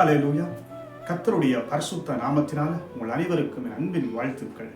அலைய கத்தருடைய பரிசுத்த நாமத்தினால உங்கள் அனைவருக்கும் என் அன்பின் வாழ்த்துக்கள்.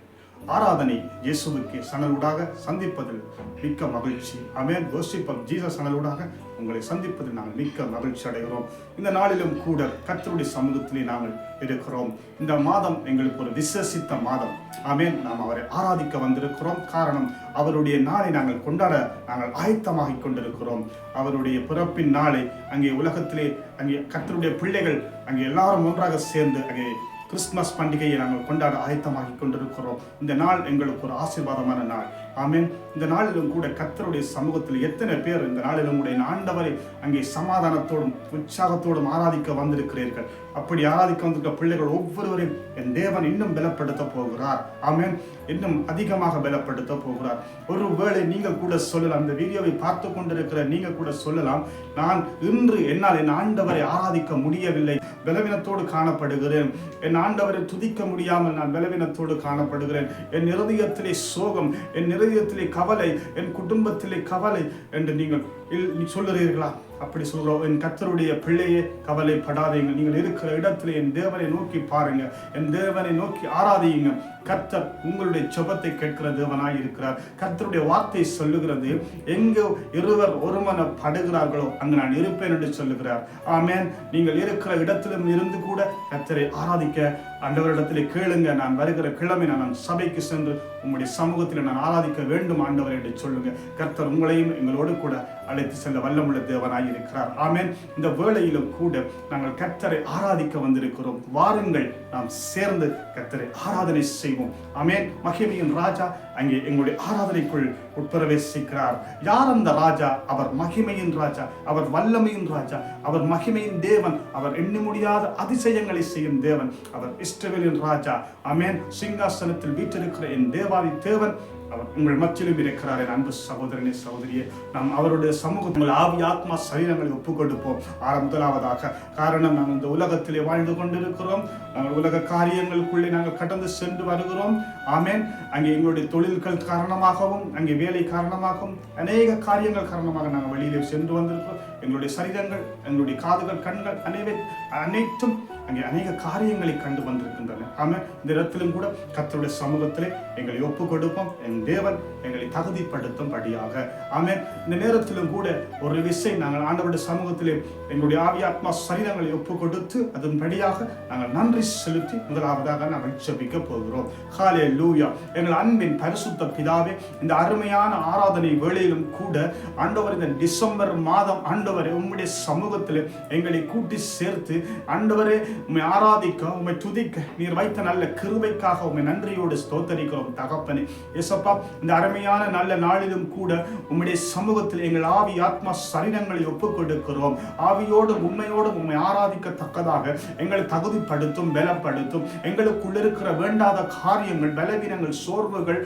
ஆராதனை இயேசுவுக்கு சனலூடாக சந்திப்பதில் மிக்க மகிழ்ச்சி. அமேன் கோஷிப்பம் ஜீசஸ் சனலூடாக உங்களை சந்திப்பதில் நாங்கள் மிக்க மகிழ்ச்சி அடைகிறோம். இந்த நாளிலும் கூட கர்த்தருடைய சமூகத்திலே நாங்கள் இருக்கிறோம். இந்த மாதம் எங்களுக்கு ஒரு விசேஷித்த மாதம். ஆமென். நாம் அவரை ஆராதிக்க வந்திருக்கிறோம். காரணம் அவருடைய நாளை நாங்கள் கொண்டாட நாங்கள் ஆயத்தமாகி கொண்டிருக்கிறோம். அவருடைய பிறப்பின் நாளை அங்கே உலகத்திலே அங்கே கத்தருடைய பிள்ளைகள் அங்கே எல்லாரும் ஒன்றாக சேர்ந்து அங்கே கிறிஸ்துமஸ் பண்டிகையை நாங்கள் கொண்டாட ஆயத்தமாகிக் கொண்டிருக்கிறோம். இந்த நாள் எங்களுக்கு ஒரு ஆசீர்வாதமான நாள். ஆமேன். இந்த நாளிலும் கூட கத்தருடைய சமூகத்தில் எத்தனை பேர் இந்த நாளிலும் கூட ஆண்டவரை அங்கே சமாதானத்தோடும் உற்சாகத்தோடும் ஆராதிக்க வந்திருக்கிறீர்கள். அப்படி ஆராதிக்க வந்திருக்க பிள்ளைகள் ஒவ்வொருவரையும் என் தேவன் இன்னும் பலப்படுத்த போகிறார். ஆமேன். இன்னும் அதிகமாக பலப்படுத்த போகிறார். ஒருவேளை நீங்கள் கூட சொல்லலாம் அந்த வீடியோவை பார்த்து கொண்டிருக்கிற நீங்கள் கூட சொல்லலாம் நான் இன்று என்னால் என் ஆண்டவரை ஆராதிக்க முடியவில்லை. பலவீனத்தோடு காணப்படுகிறேன். என் ஆண்டவரை துதிக்க முடியாமல் நான் பலவீனத்தோடு காணப்படுகிறேன். என் இருதயத்திலே சோகம் என் இருதயத்திலே கவலை என் குடும்பத்திலே கவலை என்று நீங்கள் இல்- சொல்லுறீர்களா அப்படி சொல்கிறோம். என் கத்தருடைய பிள்ளையே கவலைப்படாதீங்க நீங்கள் இருக்கிற இடத்துல என் தேவனை நோக்கி பாருங்க. என் தேவனை நோக்கி ஆராதியுங்க. கர்த்தர் உங்களுடைய ஜபத்தை கேட்கிற தேவனாய் இருக்கிறார். கர்த்தருடைய வார்த்தை சொல்லுகிறது எங்கு இருவர் ஒருமனப்படுகிறார்களோ அங்கு நான் இருப்பேன் என்று சொல்லுகிறார். ஆமேன். நீங்கள் இருக்கிற இடத்திலும் இருந்து கூட கர்த்தரை ஆராதிக்க ஆண்டவரிடத்தில் கேளுங்க நான் வருகிற கிழமை நான் சபைக்கு சென்று உங்களுடைய சமூகத்தில் நான் ஆராதிக்க வேண்டும் ஆண்டவர் என்று சொல்லுங்க. கர்த்தர் உங்களையும் எங்களோடு கூட அழைத்து செல்ல வல்லமுள்ள தேவனாய் இருக்கிறார். ஆமேன். இந்த வேளையிலும் கூட நாங்கள் கர்த்தரை ஆராதிக்க வந்திருக்கிறோம். வாருங்கள் நாம் சேர்ந்து கத்தரை ஆராதனை செய்வோம். அமேன் மகிமையின் ராஜா அங்கே எங்களுடைய ஆராதனைக்குள் உட்பிரவேசிக்கிறார். யார் அந்த ராஜா? அவர் மகிமையின் ராஜா அவர் வல்லமையின் ராஜா அவர் மகிமையின் தேவன் அவர் எண்ணி முடியாத அதிசயங்களை செய்யும் தேவன் அவர் இஸ்ரவேலின் ராஜா. அமேன் சிங்காசனத்தில் வீற்றிருக்கிற என் தேவாதி தேவன் அவர் உங்கள் மத்தியிலும் இருக்கிறார் என் அன்பு சகோதரனே சகோதரியே. நாம் அவருடைய சமூகத்தில் உங்கள் ஆவி ஆத்மா சரீரங்களை ஒப்புக் கொடுப்போம் ஆர முதலாவதாக காரணம் நாம் இந்த உலகத்திலே வாழ்ந்து கொண்டிருக்கிறோம். நாங்கள் உலக காரியங்களுக்குள்ளே நாங்கள் கடந்து சென்று வருகிறோம். ஆமேன். அங்கே எங்களுடைய தொழில்கள் காரணமாகவும் அங்கே வேலை காரணமாகவும் அநேக காரியங்கள் காரணமாக நாங்கள் வெளியிலே சென்று வந்திருக்கிறோம். எங்களுடைய சரீரங்கள் எங்களுடைய காதுகள் கண்கள் அனைவை அனைத்தும் அங்கே அநேக காரியங்களை கண்டு வந்திருக்கின்றன. ஆமென். இந்த இடத்திலும் கூட கத்தருடைய சமூகத்திலே எங்களை ஒப்பு கொடுப்போம் என் தேவன் எங்களை தகுதிப்படுத்தும்படியாக. ஆமேன். இந்த நேரத்திலும் கூட ஒரு விசை நாங்கள் ஆண்டவருடைய சமூகத்திலே எங்களுடைய ஆவியாத்மா சரிதங்களை சரீரங்களை ஒப்பு கொடுத்து அதன்படியாக நாங்கள் நன்றி செலுத்தி முதலாவதாக நாங்கள் ஜெபிக்க போகிறோம். காலையில் லூயா எங்கள் அன்பின் பரிசுத்த பிதாவே இந்த அருமையான ஆராதனை வேளையிலும் கூட ஆண்டவர் இந்த டிசம்பர் மாதம் ஆண்டவர் உம்முடைய சமூகத்தில் எங்களை கூட்டி சேர்த்து ஆண்டவரே உண்மை ஆராதிக்க உண்மை துதிக்க நீர் வைத்த நல்ல கிருபைக்காக உண்மை நன்றியோடு ஸ்தோத்தரிக்கிறோம் தகப்பனே. எசப்பா இந்த அருமையான நல்ல நாளிலும் கூட உம்முடைய சமூகத்தில் எங்கள் ஆவி ஆத்மா சரீரங்களை ஒப்புக் கொடுக்கிறோம் ஆவியோடு உண்மையோடு உண்மை ஆராதிக்கத்தக்கதாக எங்களை தகுதிப்படுத்தும் பலப்படுத்தும். எங்களுக்குள்ள இருக்கிற வேண்டாத காரியங்கள் பலவீனங்கள் சோர்வுகள்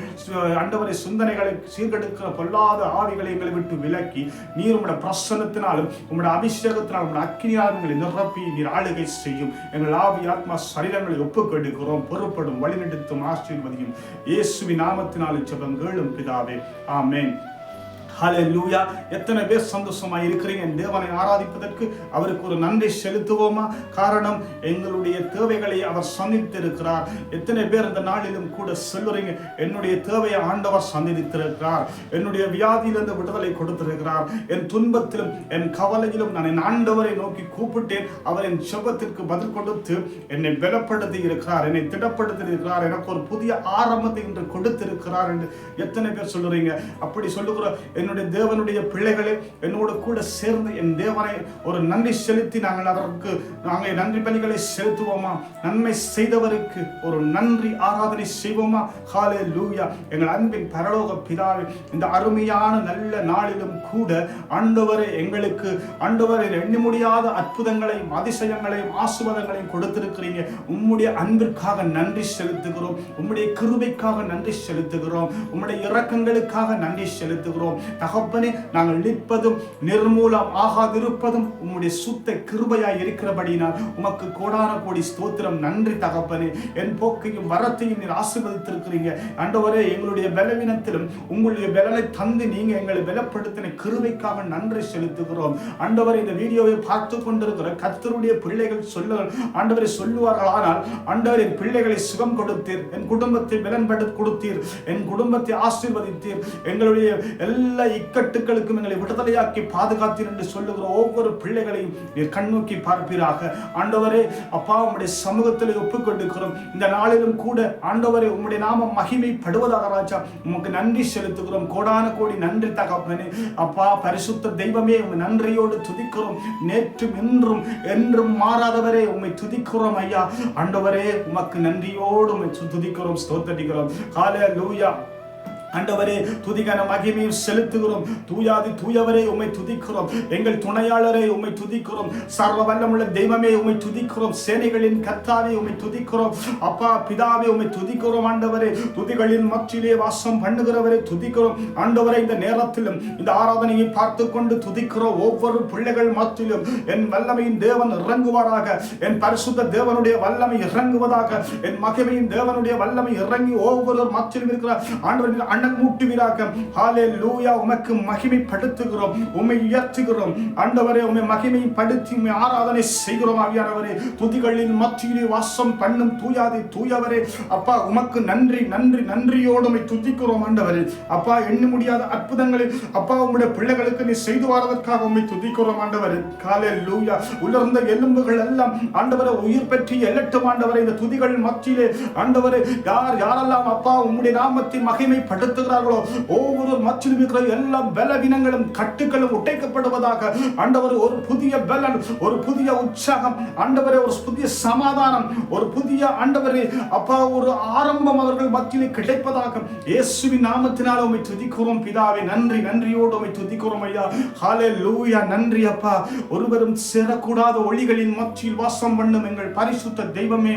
அண்டவரை சிந்தனைகளை சீர்கெடுக்க பொல்லாத ஆவிகளை எங்களை விட்டு விலக்கி நீர் உங்களோட பிரசன்னத்தினாலும் உங்களோட அபிஷேகத்தினாலும் உங்களோட அக்கினியாலும் எங்களை நிரப்பி நீர் ஆளுகை செய்யும். எங்கள் ஆவி ஆத்மா சரீரங்களை ஒப்புக் கொடுக்கிறோம் பொறுப்படும் வழிநடத்தும் ஆசீர்வதியும். இயேசுவி நாமத்தினாலும் செபம் கேளும் பிதாவே. ஆமேன். ஹalleluya எத்தனை பேர் சந்தோஷமா இருக்கிறீங்க? தேவனை ஆராதிப்பதற்கு அவருக்கு ஒரு நன்றி செலுத்துவோமா? காரணம் எங்களுடைய தேவைகளை அவர் சந்தித்திருக்கிறார். எத்தனை பேர் இந்த நாளிலும் கூட சொல்லுறீங்க? என்னுடைய தேவையை ஆண்டவர் சந்தித்திருக்கிறார். என்னுடைய வியாதியிலிருந்து விடுதலை கொடுத்திருக்கிறார். என் துன்பத்திலும் என் கவலையிலும் நான் என் ஆண்டவரை நோக்கி கூப்பிட்டேன். அவர் என் செபத்திற்கு பதில் கொடுத்து என்னை பலப்படுத்தி இருக்கிறார். என்னை திடப்படுத்தி இருக்கிறார். எனக்கு ஒரு புதிய ஆரம்பத்தை இன்று கொடுத்திருக்கிறார் என்று எத்தனை பேர் சொல்லுறீங்க? அப்படி சொல்லுகிற என்னுடைய தேவனுடைய பிள்ளைகளே என்னோடு கூட சேர்ந்து என் தேவனை ஒரு நன்றி செலுத்தி நாங்கள் அவருக்கு நாங்கள் நன்றி பணிகளை செலுத்துவோமா? நன்மை செய்தவருக்கு ஒரு நன்றி ஆராதனை செய்வோமா? ஹாலே லூயா எங்கள் அன்பின் பரலோக பிதாவே இந்த அருமையான நல்ல நாளிலும் கூட ஆண்டவரே எங்களுக்கு ஆண்டவரை எண்ணி முடியாத அற்புதங்களையும் அதிசயங்களையும் ஆசுவாதங்களையும் கொடுத்திருக்கிறீங்க. உம்முடைய அன்பிற்காக நன்றி செலுத்துகிறோம். உம்முடைய கிருபைக்காக நன்றி செலுத்துகிறோம். உம்முடைய இரக்கங்களுக்காக நன்றி செலுத்துகிறோம். தகப்பனே நாங்கள் நிற்பதும் நிர்மூலம் ஆகாதிருப்பதும் உம்முடைய சுத்த கிருபையாய் இருக்கிறபடினால் உமக்கு கோடான கோடி ஸ்தோத்திரம். நன்றி தகப்பனே. என் போக்கையும் வரத்தையும் நீர் ஆசீர்வதித்திருக்கிறீங்க. அண்டவரே எங்களுடைய பலவீனத்திலும் உங்களுடைய பலனை தந்து நீங்க எங்களை பலப்படுத்தின கிருபைக்காக நன்றி செலுத்துகிறோம். ஆண்டவரே இந்த வீடியோவை பார்த்து கொண்டிருக்கிற கத்தருடைய பிள்ளைகள் சொல்ல ஆண்டவரை சொல்லுவார்கள் ஆனால் ஆண்டவர் என் பிள்ளைகளை சுகம் கொடுத்தீர். என் குடும்பத்தை பலன்படுத்தி கொடுத்தீர். என் குடும்பத்தை ஆசீர்வதித்தீர். எங்களுடைய எல்லா இக்கட்டுகளுக்கும் எங்களை விடுதலையாக்கி பாதுகாத்தீர் என்று சொல்லுகிற ஒவ்வொரு பிள்ளைகளையும் நீர் கண்ணோக்கி பார்ப்பீராக. ஆண்டவரே அப்பா உம்முடைய சமூகத்தில் ஒப்புக்கொண்டிருக்கிறோம். இந்த நாளிலும் கூட ஆண்டவரே உம்முடைய நாமம் மகிமைப்படுவதாக ராஜா உமக்கு நன்றி செலுத்துகிறோம். கோடான கோடி நன்றி தகப்பனே. அப்பா பரிசுத்த தெய்வமே உம்மை நன்றியோடு துதிக்கிறோம். நேற்றும் இன்றும் என்றும் மாறாதவரே உம்மை துதிக்கிறோம் ஐயா. ஆண்டவரே உமக்கு நன்றியோடு உம்மை துதிக்கிறோம் ஸ்தோத்தடிக்கிறோம் கால லூயா ஆண்டவரே துதிகன மகிமையும் செலுத்துகிறோம். தூயாதி தூயவரே உம்மை துதிக்கிறோம். எங்கள் துணையாளரை உம்மை துதிக்கிறோம். சர்வ வல்லமுள்ள தெய்வமே உம்மை துதிக்கிறோம். சேனைகளின் கர்த்தாவே உம்மை துதிக்கிறோம். அப்பா பிதாவே உம்மை துதிக்கிறோம் ஆண்டவரே. துதிகளின் மற்றிலே வாசம் பண்ணுகிறவரை துதிக்கிறோம். ஆண்டவரை இந்த நேரத்திலும் இந்த ஆராதனையை பார்த்து கொண்டு துதிக்கிறோம். ஒவ்வொரு பிள்ளைகள் மத்தியிலும் என் வல்லமையின் தேவன் இறங்குவாராக. என் பரிசுத்த தேவனுடைய வல்லமை இறங்குவதாக. என் மகிமையின் தேவனுடைய வல்லமை இறங்கி ஒவ்வொரு மத்தியிலும் இருக்கிற ஆண்டவரின் அண்ணன் மூட்டுவீராக ஹாலே லூயா உமக்கு மகிமைப்படுத்துகிறோம் உம்மை உயர்த்துகிறோம். ஆண்டவரே உம்மை மகிமைப்படுத்தி உண்மை ஆராதனை செய்கிறோம் ஆவியானவரே. துதிகளின் மத்தியிலே வாசம் பண்ணும் தூயாதி தூயவரே. அப்பா உமக்கு நன்றி நன்றி நன்றியோடு உண்மை துதிக்கிறோம் ஆண்டவரே. அப்பா எண்ண முடியாத அற்புதங்களை அப்பா உம்முடைய பிள்ளைகளுக்கு நீ செய்து வாரதற்காக உம்மை துதிக்கிறோம் ஆண்டவரே. காலே லூயா உலர்ந்த எலும்புகள் எல்லாம் ஆண்டவரை உயிர் பெற்றி எல்லட்டும் ஆண்டவரை. இந்த துதிகள் மத்தியிலே ஆண்டவரே யார் யாரெல்லாம் அப்பா உம்முடைய நாமத்தை மகிமைப்படுத்துகிறார்களோ ஒவ்வொரு மச்சிலும் இருக்கிற எல்லா பலவீனங்களும் கட்டுகளும் உடைக்கப்படுவதாக ஆண்டவர் ஒரு புதிய பலன் ஒரு புதிய உற்சாகம் ஆண்டவரே ஒரு புதிய சமாதானம் ஒரு புதிய ஆண்டவரே அப்பா ஒரு ஆரம்பம் அவர்கள் மத்தியிலே கிடைப்பதாக இயேசுவின் நாமத்தினால் உம்மை துதிக்கிறோம் பிதாவே நன்றி நன்றியோடு உம்மை துதிக்கிறோம் ஐயா. ஹாலே லூயா நன்றி அப்பா. ஒருவரும் சேரக்கூடாத ஒளிகளின் மத்தியில் வாசம் பண்ணும் எங்கள் பரிசுத்த தெய்வமே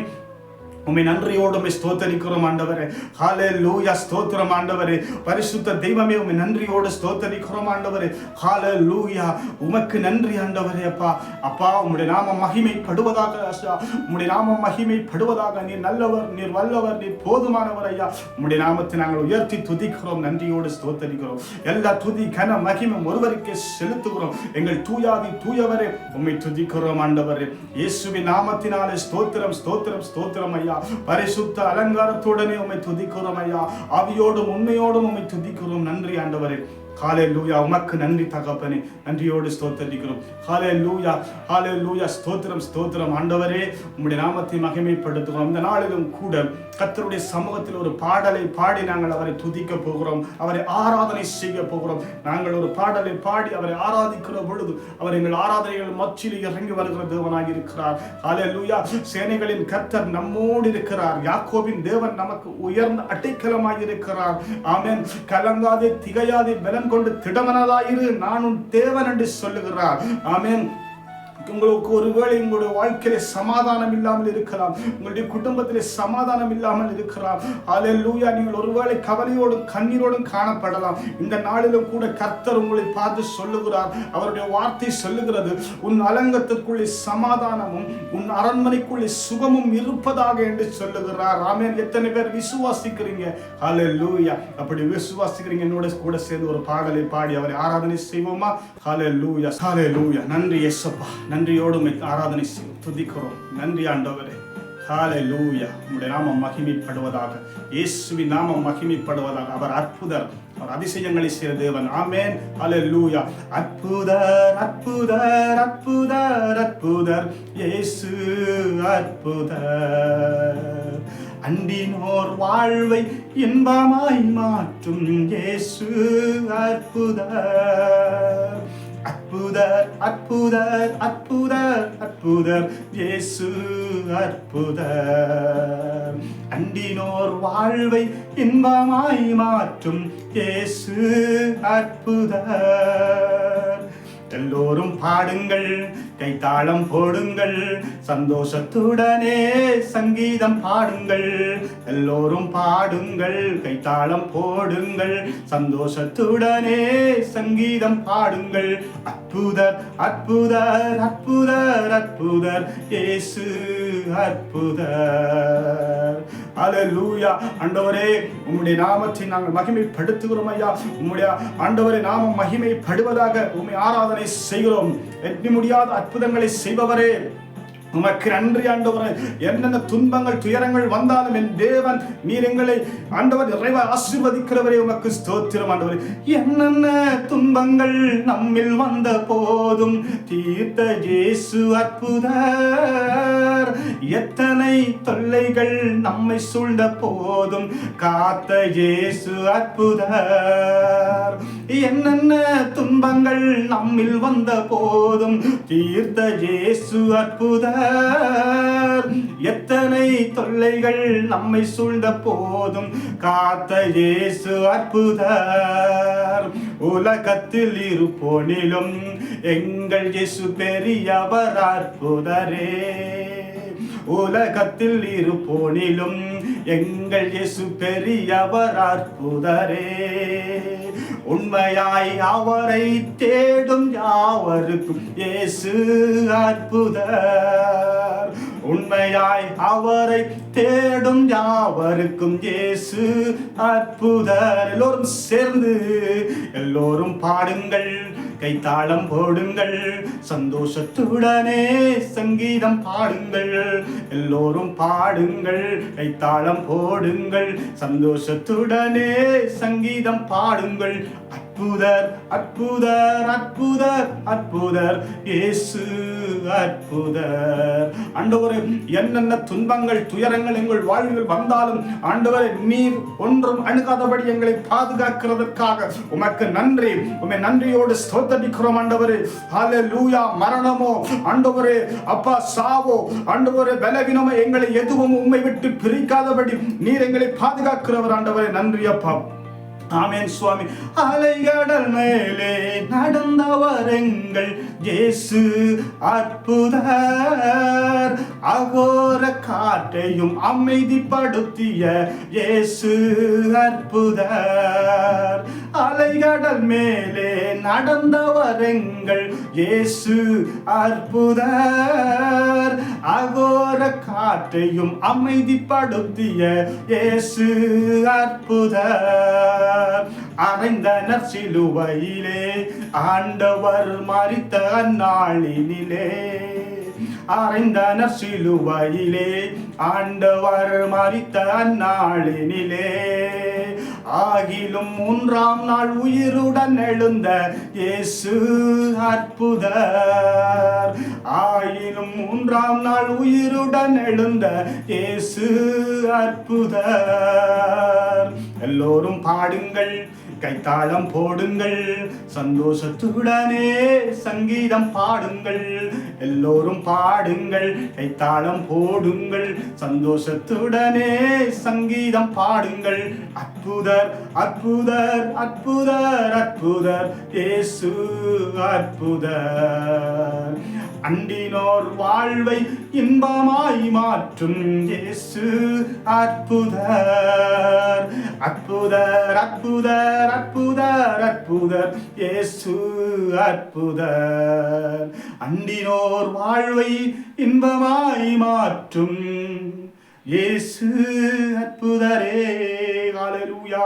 உம்மை நன்றியோடு உம்மை ஸ்தோத்தரிக்கிறோம் ஆண்டவரே. ஹாலே லூயா ஸ்தோத்திரம் ஆண்டவரே. பரிசுத்த தெய்வமே உமை நன்றியோடு ஸ்தோத்தரிக்கிறோம் ஆண்டவரே. ஹாலே லூயா உமக்கு நன்றி ஆண்டவரே அப்பா. அப்பா உம்முடைய நாம மகிமைப்படுவதாக ராஜா. உம்முடைய நாமம் மகிமைப்படுவதாக நீர் நல்லவர் நீர் வல்லவர் நீர் போதுமானவர் ஐயா. உம்முடைய நாமத்தை நாங்கள் உயர்த்தி துதிக்கிறோம் நன்றியோடு ஸ்தோத்தரிக்கிறோம். எல்லா துதி கன மகிமை ஒருவருக்கே செலுத்துகிறோம். எங்கள் தூயாதி தூயவரே உம்மை துதிக்கிறோம் ஆண்டவரே. இயேசுவின் நாமத்தினாலே ஸ்தோத்திரம் ஸ்தோத்திரம் ஸ்தோத்திரம் ஐயா. ஐயா பரிசுத்த அலங்காரத்துடனே உம்மை துதிக்கிறோம் ஐயா. ஆவியோடும் உண்மையோடும் உம்மை துதிக்கிறோம். நன்றி ஆண்டவரே. ஹாலே லூயா உமக்கு நன்றி தகப்பனே. நன்றியோடு ஸ்தோத்தரிக்கிறோம். ஹாலே லூயா ஹாலே லூயா ஸ்தோத்திரம் ஸ்தோத்திரம். ஆண்டவரே உம்முடைய நாமத்தை மகிமைப்படுத்துகிறோம். இந்த நாளிலும் கூட கத்தருடைய சமூகத்தில் ஒரு பாடலை பாடி நாங்கள் அவரை துதிக்க போகிறோம். அவரை ஆராதனை செய்ய போகிறோம். நாங்கள் ஒரு பாடலை பாடி அவரை ஆராதிக்கிற பொழுது அவர் எங்கள் ஆராதனைகள் மச்சில் இறங்கி வருகிற தேவனாக இருக்கிறார். ஹாலே லூயா சேனைகளின் கத்தர் நம்மோடு இருக்கிறார். யாக்கோவின் தேவன் நமக்கு உயர்ந்த அட்டைக்கலமாக இருக்கிறார். ஆமென். கலங்காதே திகையாதே பலன் கொண்டு திடமனதாயிரு நான் உன் தேவன் என்று சொல்லுகிறார். ஆமேன். உங்களுக்கு ஒருவேளை உங்களுடைய வாழ்க்கையிலே சமாதானம் இல்லாமல் இருக்கலாம். உங்களுடைய குடும்பத்திலே சமாதானம் இல்லாமல் இருக்கலாம். லூயா நீங்கள் ஒருவேளை கவலையோடும் கண்ணீரோடும் காணப்படலாம். இந்த நாளிலும் கூட கர்த்தர் உங்களை பார்த்து சொல்லுகிறார். அவருடைய வார்த்தை சொல்லுகிறது. உன் அலங்கத்திற்குள்ளே சமாதானமும் உன் அரண்மனைக்குள்ளே சுகமும் இருப்பதாக என்று சொல்லுகிறார். ஆமென். எத்தனை பேர் விசுவாசிக்கிறீங்க? ஹalleluya அப்படி விசுவாசிக்கிறீங்க. என்னோட கூட சேர்ந்து ஒரு பாடலை பாடி அவரை ஆராதனை செய்வோமா? சாலே லூயா நன்றி இயேசப்பா. நன்றியோடு உம்மை ஆராதனை துதிக்கிறோம். நன்றி ஆண்டவரே. ஹாலே லூயா உங்களுடைய நாமம் மகிமைப்படுவதாக. இயேசுவின் நாமம் மகிமைப்படுவதாக. அவர் அற்புதர். அவர் அதிசயங்களை செய்த தேவன். ஆமென். லூயா அற்புதர் அற்புதர் அற்புதர் அற்புதர். இயேசு அற்புதர். அண்டினோர் வாழ்வை இன்பமாய் மாற்றும். இயேசு அற்புதர். அற்புதர் அற்புதர் அற்புதர் அற்புதர். இயேசு அற்புதர். அண்டினோர் வாழ்வை இன்பமாய் மாற்றும் இயேசு அற்புதர். எல்லோரும் பாடுங்கள். கைத்தாளம் போடுங்கள். சந்தோஷத்துடனே சங்கீதம் பாடுங்கள். எல்லோரும் பாடுங்கள். கைத்தாளம் போடுங்கள். சந்தோஷத்துடனே சங்கீதம் பாடுங்கள். அற்புதர் அற்புதர் அற்புதர் அற்புதர். இயேசு அற்புதர். அலலூயா ஆண்டவரே உம்முடைய நாமத்தை நாங்கள் மகிமைப்படுத்துகிறோம் ஐயா. உம்முடைய ஆண்டவரே நாமம் மகிமைப்படுவதாக உண்மை ஆராதனை செய்கிறோம். எட்டி முடியாத அற்புதங்களை செய்பவரே. உமக்கு நன்றி ஆண்டவரே. என்னென்ன துன்பங்கள் துயரங்கள் வந்தாலும் என் தேவன் நீர் எங்களை ஆண்டவர் நிறைவா ஆசீர்வதிக்கிறவரே உமக்கு ஸ்தோத்திரம் ஆண்டவர். என்னென்ன துன்பங்கள் நம்மில் வந்த போதும் தீர்த்த ஜேசு அற்புதர். எத்தனை தொல்லைகள் நம்மை சூழ்ந்த போதும் காத்த ஜேசு அற்புதர். என்னென்ன துன்பங்கள் நம்மில் வந்த போதும் தீர்த்த ஜேசு அற்புதர். எத்தனை தொல்லைகள் நம்மை சூழ்ந்த போதும் காத்த இயேசு அற்புதர். உலகத்தில் இருப்போனிலும் எங்கள் இயேசு பெரியவர் அற்புதரே. உலகத்தில் இருப்போனிலும் எங்கள் இயேசு பெரியவர் அற்புதரே. உண்மையாய் அவரை தேடும் யாவருக்கும் இயேசு அற்புதர். உண்மையாய் அவரை தேடும் யாவருக்கும் இயேசு அற்புதர். எல்லோரும் சேர்ந்து எல்லோரும் பாடுங்கள் கைத்தாளம் போடுங்கள் சந்தோஷத்துடனே சங்கீதம் பாடுங்கள். எல்லோரும் பாடுங்கள் கைத்தாளம் போடுங்கள் சந்தோஷத்துடனே சங்கீதம் பாடுங்கள். அற்புதர் அற்புதர் அற்புதர் அற்புதர். இயேசு அற்புதர். ஆண்டவரே என்னென்ன துன்பங்கள் துயரங்கள் எங்கள் வாழ்வில் வந்தாலும் ஆண்டவரே நீர் ஒன்றும் அணுகாதபடி எங்களை பாதுகாக்கிறதற்காக உமக்கு நன்றி. உமை நன்றியோடு ஸ்தோத்தடிக்கிறோம் ஆண்டவரே. ஹalleluya மரணமோ? ஆண்டவரே அப்பா சாவோ? ஆண்டவரே பலவீனமோ? எங்களை எதுவும் உண்மை விட்டு பிரிக்காதபடி நீர் எங்களை பாதுகாக்கிறவர் ஆண்டவரே. நன்றி அப்பா. ஆமேன் சுவாமி. அலைகடல் மேலே நடந்தவரெங்கள் ஜேசு இயேசு அற்புதர். அகோர காற்றையும் அமைதிப்படுத்திய ஜேசு அற்புதர். அலைகடல் மேலே நடந்தவரெங்கள் இயேசு அற்புதர். அகோர காற்றையும் அமைதிப்படுத்திய இயேசு அற்புதர். அறைந்தனர் சிலுவையிலே ஆண்டவர் மறித்த அந்நாளினிலே. அறைந்தனர் சிலுவையிலே ஆண்டவர் மறித்த அந்நாளினிலே. ஆகிலும் மூன்றாம் நாள் உயிருடன் எழுந்த இயேசு அற்புதர். ஆயினும் மூன்றாம் நாள் உயிருடன் எழுந்த இயேசு அற்புதர். எல்லோரும் பாடுங்கள். கைத்தாளம் போடுங்கள் சந்தோஷத்துடனே சங்கீதம் பாடுங்கள் எல்லோரும் பாடுங்கள் கைத்தாளம் போடுங்கள் சந்தோஷத்துடனே சங்கீதம் பாடுங்கள். அற்புதர் அற்புதர் அற்புதர் அற்புதர் இயேசு அற்புதர். அண்டினோர் வாழ்வை இன்பமாய் மாற்றும் இயேசு அற்புதர். அற்புதர் அற்புதர் அற்புதர் அற்புதர் அற்புதர். இயேசு அற்புதர். அண்டினோர் வாழ்வை இன்பமாய் மாற்றும். இயேசு அற்புதரே ஹalleluya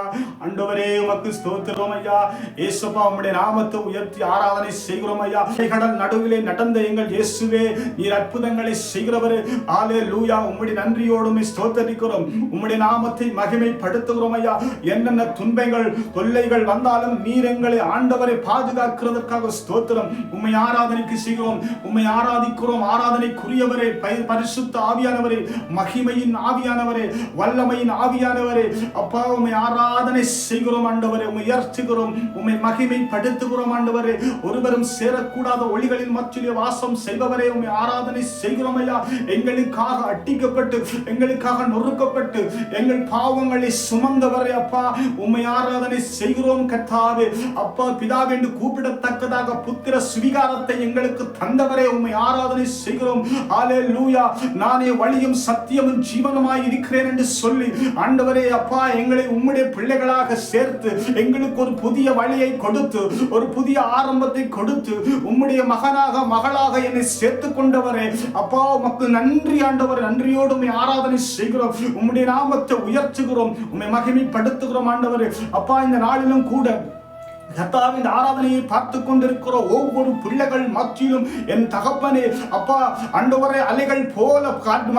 ஆண்டவரே உமக்கு ஸ்தோத்திரம் ஐயா. இயேசுப்பா உம்முடைய நாமத்தை உயர்த்தி ஆராதனை செய்கிறோம் ஐயா. கடல் நடுவிலே நடந்த எங்கள் இயேசுவே நீர் அற்புதங்களை செய்கிறவரே. ஹalleluya உம்முடைய நன்றியோடும் ஸ்தோத்தரிக்கிறோம். உம்முடைய நாமத்தை மகிமைப்படுத்துகிறோம் ஐயா. என்னென்ன துன்பங்கள் தொல்லைகள் வந்தாலும் நீர் எங்களை ஆண்டவரை பாதுகாக்கிறதற்காக ஸ்தோத்திரம். உம்மை ஆராதனைக்கு செய்கிறோம். உம்மை ஆராதிக்கிறோம். ஆராதனைக்குரியவரே பரிசுத்த ஆவியானவரே. மகிமையை வல்லமையின் ஆவியானவரே வல்லமையின் ஆவியானவரே. அப்பா உண்மை ஆராதனை செய்கிறோம் ஆண்டவரே. உம்மை உயர்த்துகிறோம் உம்மை மகிமைப்படுத்துகிறோம் ஆண்டவரே. ஒருவரும் சேரக்கூடாத ஒளிகளில் மத்தியிலே வாசம் செய்பவரே. உண்மை ஆராதனை செய்கிறோம் ஐயா. எங்களுக்காக அட்டிக்கப்பட்டு எங்களுக்காக நொறுக்கப்பட்டு எங்கள் பாவங்களை சுமந்தவரே அப்பா. உண்மை ஆராதனை செய்கிறோம் கத்தாவே அப்பா பிதாவே என்று கூப்பிடத்தக்கதாக புத்திர சுவிகாரத்தை எங்களுக்கு தந்தவரே. உண்மை ஆராதனை செய்கிறோம். ஆலே லூயா நானே வழியும் சத்தியமும் ஜீவனமாய் இருக்கிறேன் என்று சொல்லி ஆண்டவரே அப்பா எங்களை உம்முடைய பிள்ளைகளாக சேர்த்து எங்களுக்கு ஒரு புதிய வழியை கொடுத்து ஒரு புதிய ஆரம்பத்தை கொடுத்து உம்முடைய மகனாக மகளாக என்னை சேர்த்து கொண்டவரே. அப்பா உமக்கு நன்றி ஆண்டவர் நன்றியோடு உண்மை ஆராதனை செய்கிறோம். உம்முடைய நாமத்தை உயர்த்துகிறோம். உண்மை மகிமைப்படுத்துகிறோம் ஆண்டவரே. அப்பா இந்த நாளிலும் கூட கத்தாவின் ஆராதனையை பார்த்து கொண்டிருக்கிற ஒவ்வொரு பிள்ளைகள் மத்தியிலும் என் தகப்பனே அப்பா ஆண்டவரை அலைகள் போல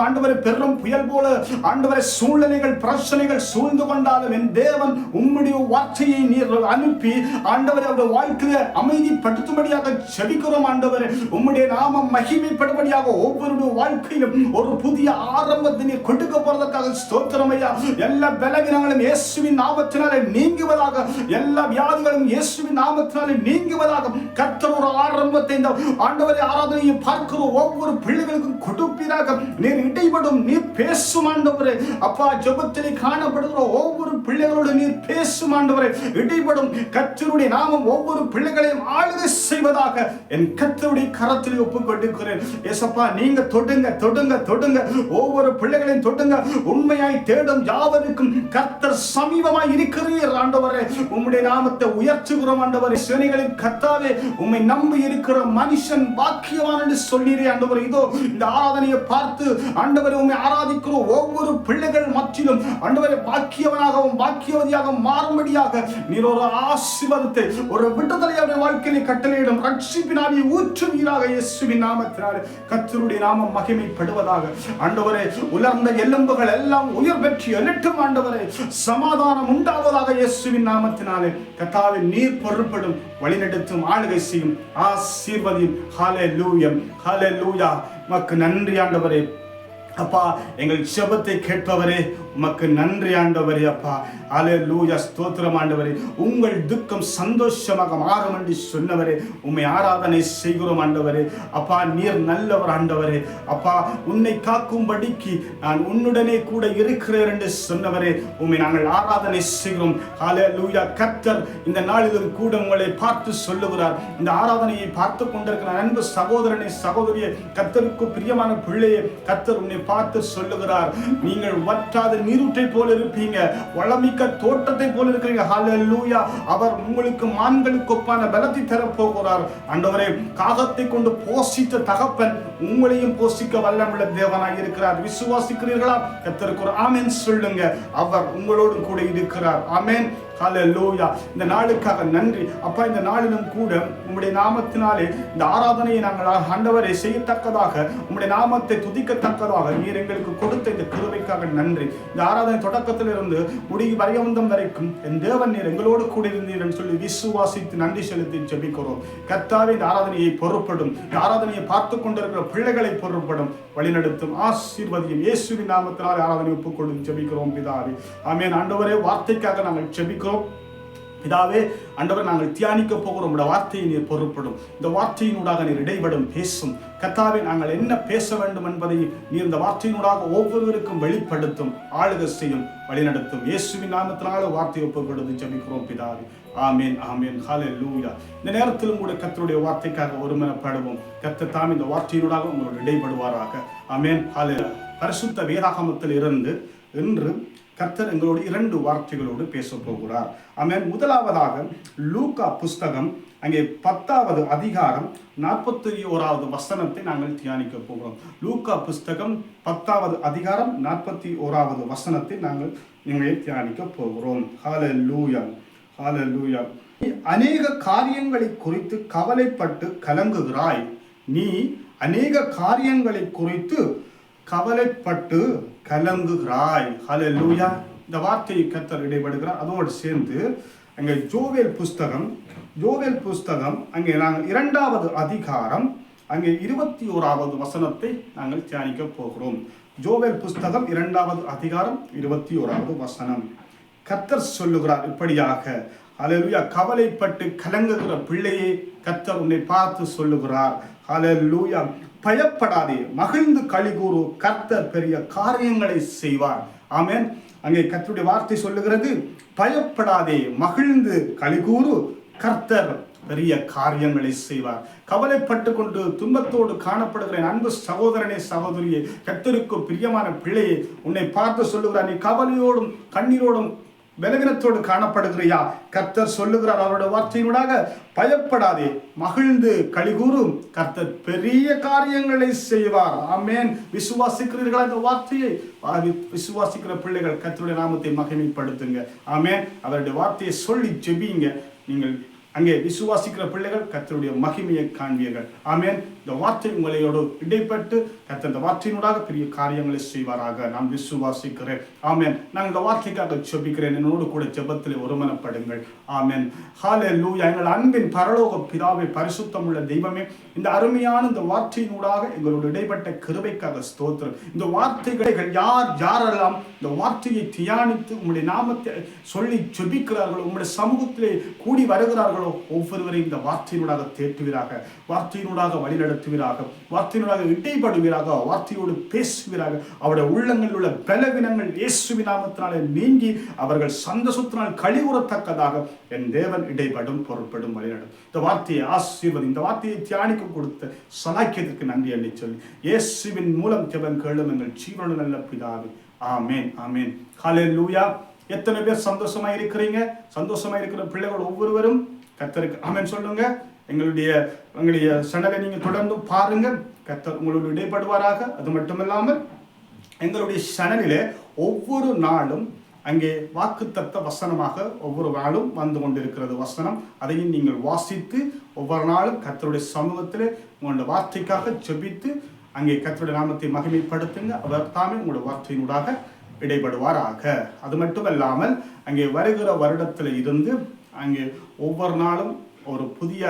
ஆண்டவரை பெரும் புயல் போல ஆண்டவரை சூழ்நிலைகள் பிரச்சனைகள் சூழ்ந்து கொண்டாலும் என் தேவன் உம்முடைய வார்த்தையை நீர் அனுப்பி ஆண்டவரை அவருடைய வாழ்க்கையை அமைதிப்படுத்தும்படியாக செபிக்கிறோம் ஆண்டவரே. உம்முடைய நாமம் மகிமைப்படும்படியாக ஒவ்வொருடைய வாழ்க்கையிலும் ஒரு புதிய ஆரம்பத்தை நீர் கொடுக்க போறதற்காக ஸ்தோத்திரம் ஐயா. எல்லா பலவீனங்களும் இயேசுவின் நாமத்தினாலே நீங்குவதாக எல்லா வியாதிகளும் இயேசுவின் நாமத்தினாலே நீங்குவதாக கர்த்தர் ஒரு ஆரம்பத்தை இந்த ஆண்டவரை ஆராதனையை பார்க்கிற ஒவ்வொரு பிள்ளைகளுக்கும் கொடுப்பீராக. நீர் இடைபடும் நீர் பேசும் ஆண்டவரே. அப்பா ஜெபத்திலே காணப்படுகிற ஒவ்வொரு பிள்ளைகளோடு நீர் பேசும் ஆண்டவரே. இடைபடும் கர்த்தருடைய நாமம் ஒவ்வொரு பிள்ளைகளையும் ஆளுகை செய்வதாக என் கர்த்தருடைய கரத்தில் ஒப்புக் கொண்டிருக்கிறேன் ஏசப்பா நீங்க தொடுங்க தொடுங்க தொடுங்க. ஒவ்வொரு பிள்ளைகளையும் தொடுங்க. உண்மையாய் தேடும் யாவருக்கும் கர்த்தர் சமீபமாய் இருக்கிறீர் ஆண்டவரே. உம்முடைய நாமத்தை உயர்த்துகிறோம் ஆண்டவரே சேனைகளின் கத்தாவே உம்மை நம்பி இருக்கிற மனுஷன் பாக்கியவான் என்று சொல்லீரே ஆண்டவர். இதோ இந்த ஆராதனையை பார்த்து ஆண்டவரை உண்மை ஆராதிக்கிற ஒவ்வொரு பிள்ளைகள் மத்தியிலும் ஆண்டவரை பாக்கியவனாகவும் பாக்கியவதியாக மாறும்படியாக நீர் ஒரு ஆசிர்வாதத்தை ஒரு விடுதலை அவருடைய வாழ்க்கையை கட்டளையிடும் ஊற்றும் ஊற்றுவீராக இயேசுவின் நாமத்தினாலே. கத்தருடைய நாமம் மகிமைப்படுவதாக ஆண்டவரே உலர்ந்த எலும்புகள் எல்லாம் உயிர் பெற்று எழுட்டும் ஆண்டவரே சமாதானம் உண்டாவதாக இயேசுவின் நாமத்தினாலே. கத்தாவின் நீர் பொருள்படும் வழிநடத்தும் ஆளுகை செய்யும் ஆசீர்வதியும் ஹாலே லூயம் ஹாலே லூயா மக்கு நன்றி ஆண்டவரே. அப்பா எங்கள் செபத்தை கேட்பவரே உமக்கு நன்றி ஆண்டவரே அப்பா. அலே லூயா ஸ்தோத்திரம் ஆண்டவரே. உங்கள் துக்கம் சந்தோஷமாக மாறும் என்று சொன்னவரே. உம்மை ஆராதனை செய்கிறோம் ஆண்டவரே. அப்பா நீர் நல்லவர் ஆண்டவரே. அப்பா உன்னை காக்கும்படிக்கு நான் உன்னுடனே கூட இருக்கிறேன் என்று சொன்னவரே. உம்மை நாங்கள் ஆராதனை செய்கிறோம். அலே லூயா கர்த்தர் இந்த நாளிலும் கூட உங்களை பார்த்து சொல்லுகிறார். இந்த ஆராதனையை பார்த்து கொண்டிருக்கிற அன்பு சகோதரனை சகோதரியை கர்த்தருக்கு பிரியமான பிள்ளையை கத்தர் உன்னை பார்த்து சொல்லுகிறார். நீங்கள் வற்றாத நீரூற்றை போல இருப்பீங்க. வளமிக்க தோட்டத்தை போல இருக்கிறீங்க ஹalleluya அவர் உங்களுக்கு மான்களுக்கு ஒப்பான பலத்தை தரப்போகிறார். ஆண்டவரே காகத்தை கொண்டு போஷித்த தகப்பன் உங்களையும் போஷிக்க வல்லமுள்ள தேவனாய் இருக்கிறார். விசுவாசிக்கிறீர்களா? கர்த்தருக்கு ஆமேன் சொல்லுங்க. அவர் உங்களோடு கூட இருக்கிறார். ஆமேன். ஹalleluya இந்த நாளுக்காக நன்றி. அப்பா இந்த நாளிலும் கூட உங்களுடைய நாமத்தினாலே இந்த ஆராதனையை நாங்கள் ஆண்டவரை செய்யத்தக்கதாக உங்களுடைய நாமத்தை துதிக்கத்தக்கதாக நீர் எங்களுக்கு கொடுத்த இந்த கிருவைக்காக நன்றி. இந்த ஆராதனை தொடக்கத்திலிருந்து முடிவு வரையவந்தம் வரைக்கும் என் தேவன் நீர் எங்களோடு கூட இருந்தீர் என்று சொல்லி விசுவாசித்து நன்றி செலுத்தி ஜெபிக்கிறோம். கர்த்தாவே இந்த ஆராதனையை பொருட்படும் இந்த ஆராதனையை பார்த்து கொண்டிருக்கிற பிள்ளைகளை பொருட்படும் வழிநடத்தும் ஆசீர்வதியும் இயேசுவின் நாமத்தினால் ஆராதனை ஒப்புக்கொள்ளும் ஜெபிக்கிறோம் பிதாவே. ஆமேன். ஆண்டவரே வார்த்தைக்காக நாங்கள் ஜெபிக்கிறோம். பிதாவே அண்டவர் நாங்கள் தியானிக்க போகிறோம். உடைய வார்த்தையை நீர் பொருட்படும் இந்த வார்த்தையினூடாக நீர் இடைபடும் பேசும். கத்தாவே நாங்கள் என்ன பேச வேண்டும் என்பதை நீர் இந்த வார்த்தையினூடாக ஒவ்வொருவருக்கும் வெளிப்படுத்தும் ஆளுக செய்யும் வழிநடத்தும். இயேசுவின் நாமத்தினால வார்த்தை ஒப்புக்கொடுத்து ஜபிக்கிறோம் பிதாவே. ஆமேன் ஆமேன். ஹாலே லூயா இந்த நேரத்திலும் கூட கத்தருடைய வார்த்தைக்காக ஒருமனப்படுவோம். கத்த தாம் இந்த வார்த்தையினூடாக உங்களோடு இடைப்படுவாராக ஆமேன் ஹாலே பரிசுத்த வேதாகமத்தில் இருந்து இன்று கர்த்தர் எங்களோடு இரண்டு வார்த்தைகளோடு பேச போகிறார். ஆமென். முதலாவதாக லூகா புஸ்தகம் அங்கே பத்தாவது அதிகாரம் நாற்பத்தி ஓராவது வசனத்தை நாங்கள் தியானிக்க போகிறோம். லூக்கா புஸ்தகம் பத்தாவது அதிகாரம் நாற்பத்தி ஓராவது வசனத்தை நாங்கள் நீங்கள் தியானிக்க போகிறோம். ஹalleluya ஹalleluya. அநேக காரியங்களை குறித்து கவலைப்பட்டு கலங்குகிறாய். நீ அநேக காரியங்களை குறித்து கவலைப்பட்டு கலங்குகிறாய். லூயா இந்த வார்த்தையை கத்தர் இடைபடுகிறார் அதோடு சேர்ந்து அங்கே ஜோவேல் புஸ்தகம் ஜோவேல் புஸ்தகம் அங்கே நாங்கள் இரண்டாவது அதிகாரம் அங்கே இருபத்தி ஓராவது வசனத்தை நாங்கள் தியானிக்க போகிறோம். ஜோவேல் புஸ்தகம் இரண்டாவது அதிகாரம் இருபத்தி ஓராவது வசனம். கத்தர் சொல்லுகிறார் இப்படியாக அலலுயா கவலைப்பட்டு கலங்குகிற பிள்ளையை கத்தர் உன்னை பார்த்து சொல்லுகிறார். அலலுயா பயப்படாதே. மகிழ்ந்து கழிகூறு கர்த்தர் பெரிய காரியங்களை செய்வார். ஆமேன். அங்கே கர்த்தருடைய வார்த்தை சொல்லுகிறது பயப்படாதே. மகிழ்ந்து கழிகூறு கர்த்தர் பெரிய காரியங்களை செய்வார். கவலைப்பட்டு கொண்டு துன்பத்தோடு காணப்படுகிற அன்பு சகோதரனே சகோதரியே கத்தருக்கு பிரியமான பிள்ளையே உன்னை பார்த்து சொல்லுகிறார். நீ கவலையோடும் கண்ணீரோடும் பலவீனத்தோடு காணப்படுகிறியா? கர்த்தர் சொல்லுகிறார் அவருடைய வார்த்தையினூடாக பயப்படாதே. மகிழ்ந்து கலிகூறும் கர்த்தர் பெரிய காரியங்களை செய்வார். ஆமேன். விசுவாசிக்கிறீர்களா இந்த வார்த்தையை? விசுவாசிக்கிற பிள்ளைகள் கர்த்தருடைய நாமத்தை மகிமைப்படுத்துங்க. ஆமேன். அவருடைய வார்த்தையை சொல்லி ஜெபிங்க. நீங்கள் அங்கே விசுவாசிக்கிற பிள்ளைகள் கர்த்தருடைய மகிமையை காண்பீர்கள். ஆமேன். இந்த வார்த்தை உங்களையோடு இடைப்பட்டு கத்த இந்த வார்த்தையினூடாக பெரிய காரியங்களை செய்வாராக. நான் விசுவாசிக்கிறேன். ஆமேன். நான் இந்த வார்த்தைக்காக ஜெபிக்கிறேன். என்னோடு கூட ஜெபத்தில் ஒருமனப்படுங்கள். ஆமென். ஹாலே லூயா எங்கள் அன்பின் பரலோக பிதாவை பரிசுத்தம் உள்ள தெய்வமே இந்த அருமையான இந்த வார்த்தையினூடாக எங்களோடு இடைப்பட்ட கிருபைக்காக ஸ்தோத்திரம். இந்த வார்த்தைகளை யார் யாரெல்லாம் இந்த வார்த்தையை தியானித்து உங்களுடைய நாமத்தை சொல்லி ஜெபிக்கிறார்களோ உங்களுடைய சமூகத்திலே கூடி வருகிறார்களோ ஒவ்வொருவரையும் இந்த வார்த்தையினூடாக தேற்றுவீராக. வார்த்தையினூடாக வழிநடத்துவீராக வார்த்தையினூடாக இடைப்படுவீராக வார்த்தையோடு பேசுவீராக அவருடைய உள்ளங்களில் உள்ள பலவீனங்கள் இயேசு நாமத்தினாலே நீங்கி அவர்கள் சந்தோஷத்தினால் கழிவுறத்தக்கதாக என் தேவன் இடைப்படும் பொருட்படும் வழிநடும் இந்த வார்த்தையை ஆசீர்வதி இந்த வார்த்தையை தியானிக்க கொடுத்த சலாக்கியத்திற்கு நன்றி அள்ளி சொல்லி இயேசுவின் மூலம் ஜெபம் கேளும் எங்கள் ஜீவன நல்ல பிதாவே. ஆமேன் ஆமேன். ஹalleluya. எத்தனை பேர் சந்தோஷமா இருக்கிறீங்க சந்தோஷமா இருக்கிற பிள்ளைகள் ஒவ்வொருவரும் கத்தருக்கு ஆமேன் சொல்லுங்க. எங்களுடைய எங்களுடைய சேனலை நீங்கள் தொடர்ந்து பாருங்கள். கத்தர் உங்களோடு இடைப்படுவாராக. அது மட்டுமில்லாமல் எங்களுடைய சேனலிலே ஒவ்வொரு நாளும் அங்கே வாக்குத்தத்த வசனமாக ஒவ்வொரு நாளும் வந்து கொண்டிருக்கிறது வசனம். அதையும் நீங்கள் வாசித்து ஒவ்வொரு நாளும் கத்தருடைய சமூகத்தில் உங்களுடைய வார்த்தைக்காக ஜெபித்து அங்கே கத்தருடைய நாமத்தை மகிமைப்படுத்துங்க. அவர் தாமே உங்களுடைய வார்த்தையினூடாக இடைபடுவாராக அது மட்டுமல்லாமல் அங்கே வருகிற வருடத்தில் இருந்து அங்கே ஒவ்வொரு நாளும் ஒரு புதிய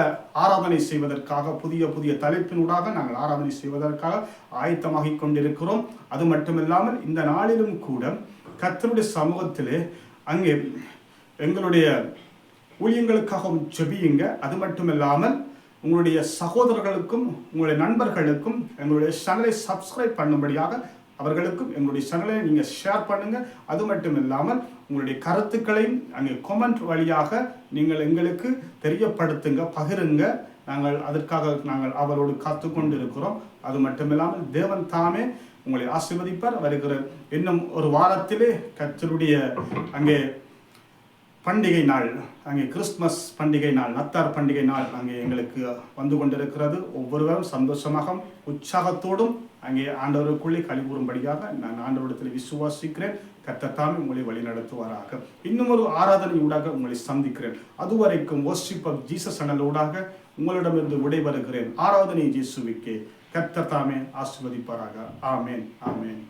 ஆராதனை செய்வதற்காக புதிய புதிய தலைப்பினூடாக நாங்கள் ஆராதனை செய்வதற்காக ஆயத்தமாகிக் கொண்டிருக்கிறோம். அது மட்டுமில்லாமல் இந்த நாளிலும் கூட கத்தருடைய சமூகத்திலே அங்கே எங்களுடைய ஊழியங்களுக்காகவும் ஜெபியுங்க. அது மட்டுமில்லாமல் உங்களுடைய சகோதரர்களுக்கும் உங்களுடைய நண்பர்களுக்கும் எங்களுடைய சேனலை சப்ஸ்கிரைப் பண்ணும்படியாக அவர்களுக்கும் எங்களுடைய சேனலை நீங்கள் ஷேர் பண்ணுங்கள் அது மட்டும் இல்லாமல் உங்களுடைய கருத்துக்களையும் அங்கே கொமெண்ட் வழியாக நீங்கள் எங்களுக்கு தெரியப்படுத்துங்க பகிருங்க. நாங்கள் அதற்காக நாங்கள் அவரோடு காத்து கொண்டு இருக்கிறோம் அது மட்டுமில்லாமல் தேவன் தாமே உங்களை ஆசிர்வதிப்பார். வருகிற இன்னும் ஒரு வாரத்திலே கத்தருடைய அங்கே பண்டிகை நாள் அங்கே கிறிஸ்துமஸ் பண்டிகை நாள் நத்தார் பண்டிகை நாள் அங்கே எங்களுக்கு வந்து கொண்டிருக்கிறது. ஒவ்வொருவரும் சந்தோஷமாக உற்சாகத்தோடும் அங்கே ஆண்டவருக்குள்ளே கழிவுறும்படியாக நான் ஆண்டவரிடத்தில் விசுவாசிக்கிறேன். கத்தத்தாமே உங்களை வழிநடத்துவாராக. இன்னும் ஒரு ஆராதனை ஊடாக உங்களை சந்திக்கிறேன். அதுவரைக்கும் worship ஆஃப் ஜீசஸ் அனல் ஊடாக உங்களிடமிருந்து விடைபெறுகிறேன். ஆராதனை இயேசுவுக்கே கத்தத்தாமே ஆசிர்வதிப்பாராக. ஆமேன். ஆமேன்.